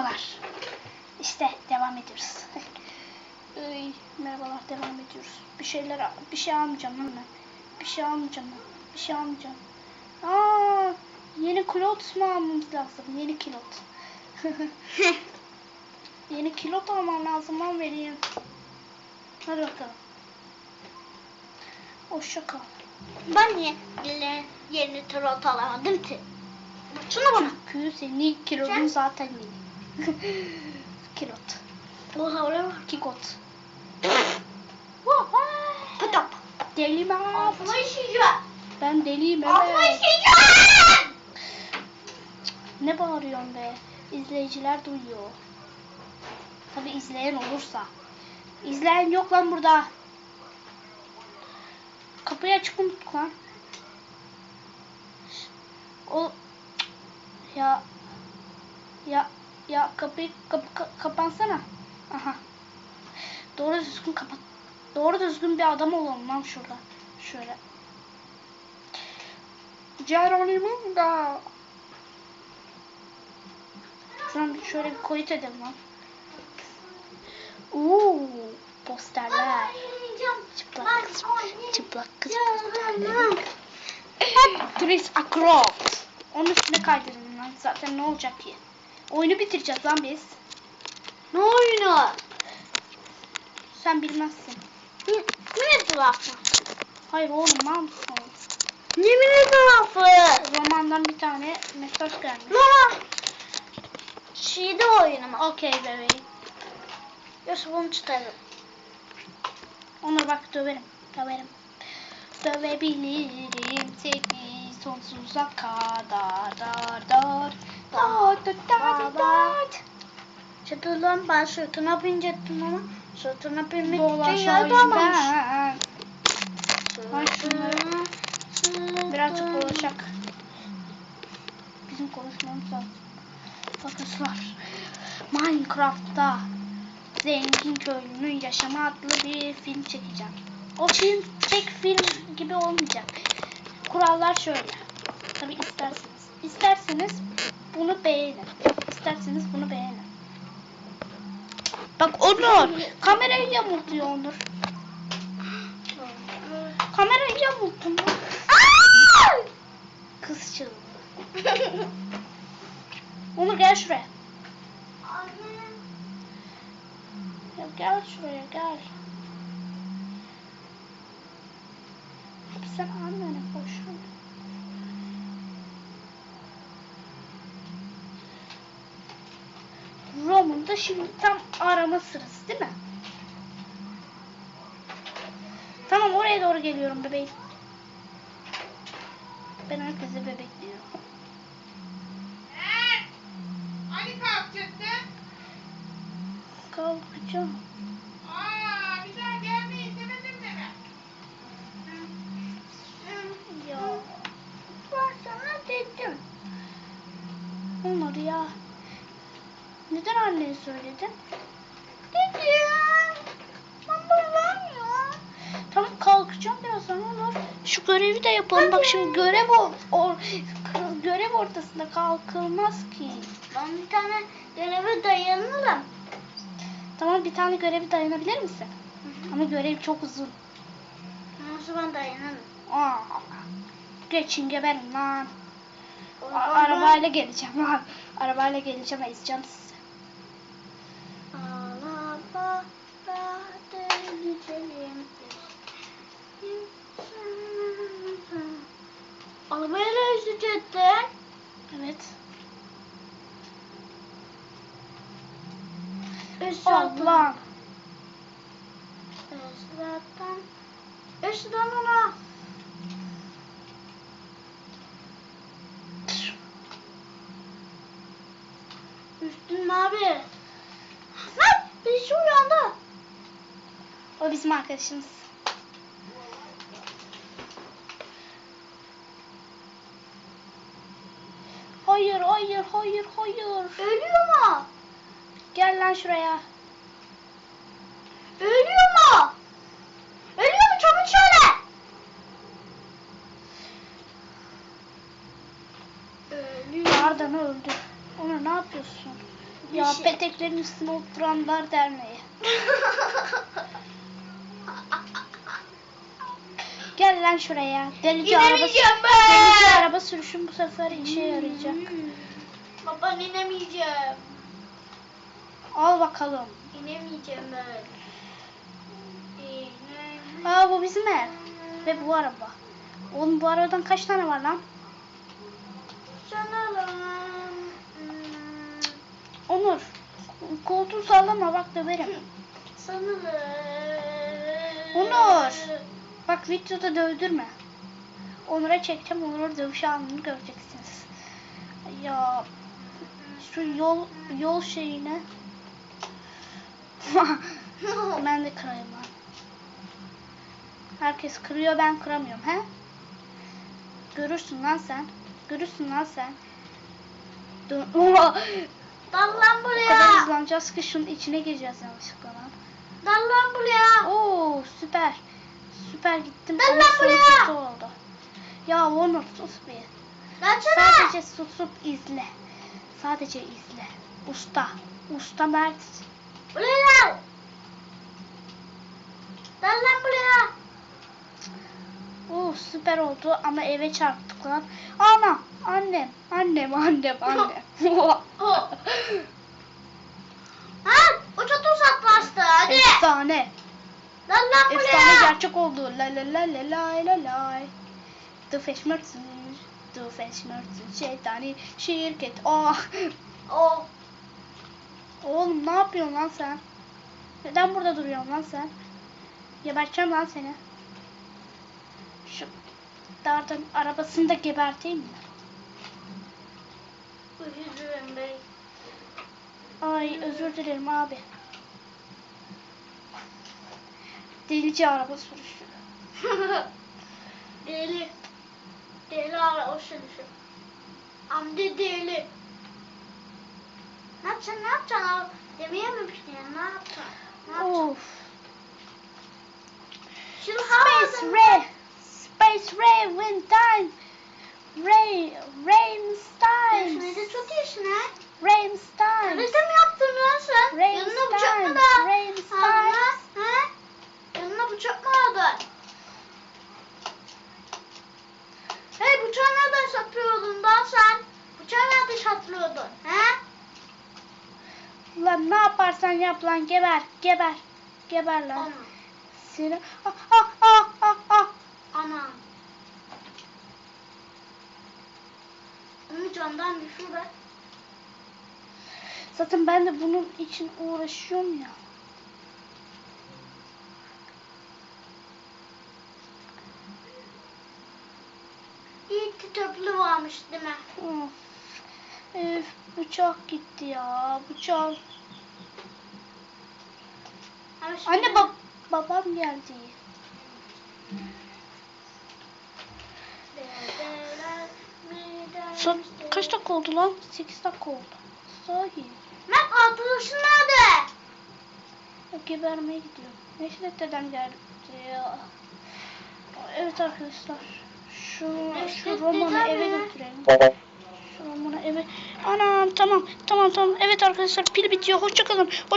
Merhabalar. İşte devam ediyoruz. Ay, merhabalar devam ediyoruz. Bir şeyler bir şey almayacağım lan ben. Bir şey almayacağım. Bir şey almayacağım. Aa, yeni kilot mu almamız lazım? Yeni kilot. yeni kilot almam lazım lan vereyim. Hadi bakalım. Hoşça kal. Ben niye yeni, yeni trot alamadım ki? Şuna bana. Çünkü senin kilodun Sen- zaten yeni. kilot. Bu havle var. Kikot. Pıtap. Deli işeyeceğim. Ben deliyim evet. Ne bağırıyorsun be? İzleyiciler duyuyor. Tabi izleyen olursa. İzleyen yok lan burada. Kapıyı açık unuttuk lan. O ya ya ya kapıyı kapı ka- kapansana. Aha. Doğru düzgün kapat. Doğru düzgün bir adam olalım lan şurada. Şöyle. Geronimo da. Şuradan bir şöyle bir koyut edelim lan. Uuu posterler. Çıplak kız, çıplak kız posterleri. Chris Akrot. Onun üstüne kaydırın lan. Zaten ne olacak ki? Oyunu bitireceğiz lan biz. Ne oyunu? Sen bilmezsin. Ne, ne tarafı? Hayır oğlum mal mısın oğlum? Yemin tarafı. Romandan bir tane mesaj gelmiş. Mama. Şeyde oyunu mu? Okey bebeğim. Yoksa bunu tutarım. Ona bak döverim. Döverim. Dövebilirim seni sonsuza kadar. Dar dar. Dar dar dar. Çatıdan ben sırtına binecektim ama sırtına binmek için şunları. Birazcık dolaşak. Bizim konuşmamız lazım. Arkadaşlar. Minecraft'ta zengin köylünün yaşamı adlı bir film çekeceğim. O film tek film gibi olmayacak. Kurallar şöyle. Tabi isterseniz. İsterseniz bunu beğenin. İsterseniz bunu beğenin. Bak Onur. Kamerayı yamultuyor Onur. Kamerayı yamulttum. Kız çığlığı. Onur gel şuraya. Ya gel şuraya gel. Sen annene koş. Rom'un da şimdi tam arama sırası değil mi? Tamam oraya doğru geliyorum bebeğim. Ben herkese bebek diyorum. Ali kalkacaktı. Kalkacağım. Aa, bir daha gelmeyi istemedim de ben. Ya. Ben sana dedim. Onları ya. Neden anneye söyledin? Dedim. Ama ben ya. Tamam kalkacağım birazdan olur. Şu görevi de yapalım. Bak şimdi görev o, o görev ortasında kalkılmaz ki. Ben bir tane göreve dayanırım. Tamam bir tane görevi dayanabilir misin? Ama görev çok uzun. Nasıl ben dayanırım? Aa, geçin geberin lan. Arabayla geleceğim lan. Arabayla geleceğim ezeceğim sizi. Arabayla üzecektin. Evet. Üstad'dan. Allah. Üstad'dan. Üstad'dan ona. Üstün mavi. Lan birisi uyandı. O bizim arkadaşımız. Hayır, hayır, hayır, hayır. Ölüyor mu? Gel lan şuraya. Ölüyor mu? Ölüyor mu? Çabuk söyle. Ölüyor. Arda'nı öldür. Onur ne yapıyorsun? Ya Bir şey- peteklerin üstüne oturanlar derneği. Gel lan şuraya. Delici araba, delici araba sürüşün bu sefer işe yarayacak. Hmm. Baba inemeyeceğim. Al bakalım. İnemeyeceğim ben. Aa bu bizim ev. Ve bu araba. Oğlum bu arabadan kaç tane var lan? Hmm, Onur. Koltuğu sallama bak döverim. Sanırım. Onur. Bak videoda dövdürme. Onur'a çekeceğim. Onur'a dövüş anını göreceksiniz. Ya şu yol yol şeyine ben de kırayım lan. Herkes kırıyor ben kıramıyorum he? Görürsün lan sen. Görürsün lan sen. Dön! Dal lan o kadar buraya. hızlanacağız ki şunun içine gireceğiz yanlışlıkla lan. Dal lan buraya. Oo süper. Süper gittim. Lan son buraya. oldu. Ya Onur sus bir. Lansana. Sadece susup izle. Sadece izle. Usta. Usta Mert. Buraya dal. Dal lan buraya. Oo süper oldu ama eve çarptık lan. Ana annem annem annem annem. Ha, uçak uzaklaştı. Hadi. Efsane. Dal lan buraya. Efsane gerçek oldu. La la la la la la la. Du Feşmörtün. Du Feşmörtün. Şeytani şirket. Ah. Oh. Oğlum ne yapıyorsun lan sen? Neden burada duruyorsun lan sen? Geberteceğim lan seni. Şu dardan arabasını da geberteyim mi? Üzülürüm bey. Ay özür dilerim abi. Delici araba sürüşü. deli. Deli ara o sürüşü. Amca deli. Ne yapacaksın ne yapacaksın abi? Demeyememiştin ya ne yapacaksın? Ne yapacaksın? Of. Şimdi Space Ray. Space Ray win time. Ray. Rammstein. Sen de iyisin ha. Rammstein. Kalite mi yaptın lan sen? Rain Yanına bıçak mı da aldın Stein. ha? Ha? Yanına bıçak mı aldın? Hey bıçağı nereden saklıyordun lan sen? Bıçağı nerede saklıyordun? He? Lan ne yaparsan yap lan geber. Geber. Geber lan. Anam. Seni. Ah ah ah ah ah. Anam. Onu camdan düşür be. Zaten ben de bunun için uğraşıyorum ya. Töplü varmış değil mi? Of. Bıçak gitti ya. Bıçak. Anne bab babam geldi. Misin? kaç dakika oldu lan? 8 dakika oldu. Sahi. Mert arkadaşın nerede? Gebermeye gidiyor. Neşret dedem geldi. Evet arkadaşlar. Şu, şu romanı eve götürelim. Şu romanı eve... Anam tamam tamam tamam. Evet arkadaşlar pil bitiyor. Hoşçakalın. Hoş